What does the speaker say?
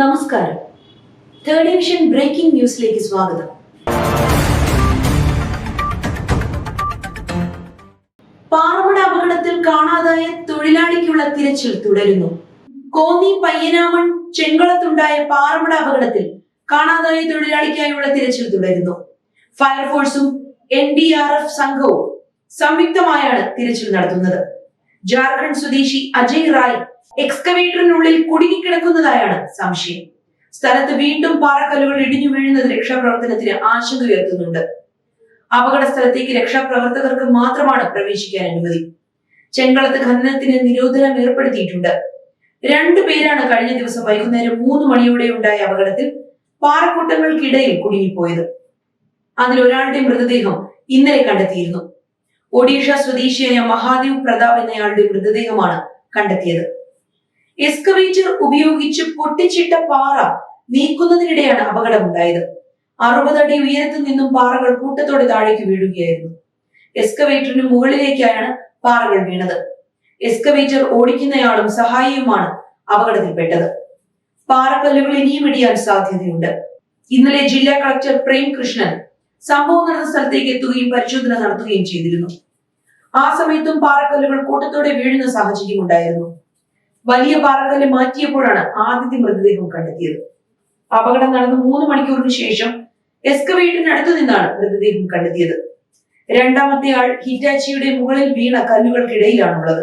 നമസ്കാരം. Third division breaking ന്യൂസിലേക്ക് സ്വാഗതം. പാറമട അപകടത്തിൽ കാണാതായ തൊഴിലാളിക്കുള്ള തിരച്ചിൽ തുടരുന്നു. കോന്നി പയ്യനാമൺ ചെങ്കളത്തുണ്ടായ പാറമട അപകടത്തിൽ കാണാതായ തൊഴിലാളിക്കായുള്ള തിരച്ചിൽ തുടരുന്നു. ഫയർഫോഴ്സും എൻ ഡി ആർ എഫ് സംഘവും സംയുക്തമായാണ് തിരച്ചിൽ നടത്തുന്നത്. ജാർഖണ്ഡ് സ്വദേശി അജയ് റായ് എക്സ്കവേറ്ററിനുള്ളിൽ കുടുങ്ങിക്കിടക്കുന്നതായാണ് സംശയം. സ്ഥലത്ത് വീണ്ടും പാറക്കല്ലുകൾ ഇടിഞ്ഞു വീഴുന്നത് രക്ഷാപ്രവർത്തനത്തിന് ആശങ്ക ഉയർത്തുന്നുണ്ട്. അപകട സ്ഥലത്തേക്ക് രക്ഷാപ്രവർത്തകർക്ക് മാത്രമാണ് പ്രവേശിക്കാൻ അനുമതി. ചെങ്കളത്ത് ഖനനത്തിന് നിരോധനം ഏർപ്പെടുത്തിയിട്ടുണ്ട്. രണ്ടു പേരാണ് കഴിഞ്ഞ ദിവസം വൈകുന്നേരം മൂന്ന് മണിയോടെ ഉണ്ടായ അപകടത്തിൽ പാറക്കൂട്ടങ്ങൾക്കിടയിൽ കുടുങ്ങിപ്പോയത്. അതിൽ ഒരാളുടെ മൃതദേഹം ഇന്നലെ കണ്ടെത്തിയിരുന്നു. ഒഡീഷ സ്വദേശിയായ മഹാദേവ് പ്രതാപ് എന്നയാളുടെ മൃതദേഹമാണ് കണ്ടെത്തിയത്. എക്സ്കവേറ്റർ ഉപയോഗിച്ച് പൊട്ടിച്ചിട്ട പാറ നീക്കുന്നതിനിടെയാണ് അപകടമുണ്ടായത്. അറുപത് അടി ഉയരത്തിൽ നിന്നും പാറകൾ കൂട്ടത്തോടെ താഴേക്ക് വീഴുകയായിരുന്നു. എക്സ്കവേറ്ററിന് മുകളിലേക്കാണ് പാറകൾ വീണത്. എക്സ്കവേറ്റർ ഓടിക്കുന്നയാളും സഹായിയുമാണ് അപകടത്തിൽപ്പെട്ടത്. പാറക്കല്ലുകൾ ഇനിയും ഇടിയാൻ സാധ്യതയുണ്ട്. ഇന്നലെ ജില്ലാ കളക്ടർ പ്രേം കൃഷ്ണൻ സംഭവം നടന്ന സ്ഥലത്തേക്ക് എത്തുകയും പരിശോധന നടത്തുകയും ചെയ്തിരുന്നു. ആ സമയത്തും പാറക്കല്ലുകൾ കൂട്ടത്തോടെ വീഴുന്ന സാഹചര്യം ഉണ്ടായിരുന്നു വലിയ പാറക്കല്ല് മാറ്റിയപ്പോഴാണ് ആദ്യത്തെ മൃതദേഹം കണ്ടെത്തിയത്. അപകടം നടന്ന് മൂന്ന് മണിക്കൂറിന് ശേഷം എസ്കവേറ്ററിനടുത്തു നിന്നാണ് മൃതദേഹം കണ്ടെത്തിയത്. രണ്ടാമത്തെ ആൾ ഹിറ്റാച്ചിയുടെ മുകളിൽ വീണ കല്ലുകൾക്കിടയിലാണുള്ളത്.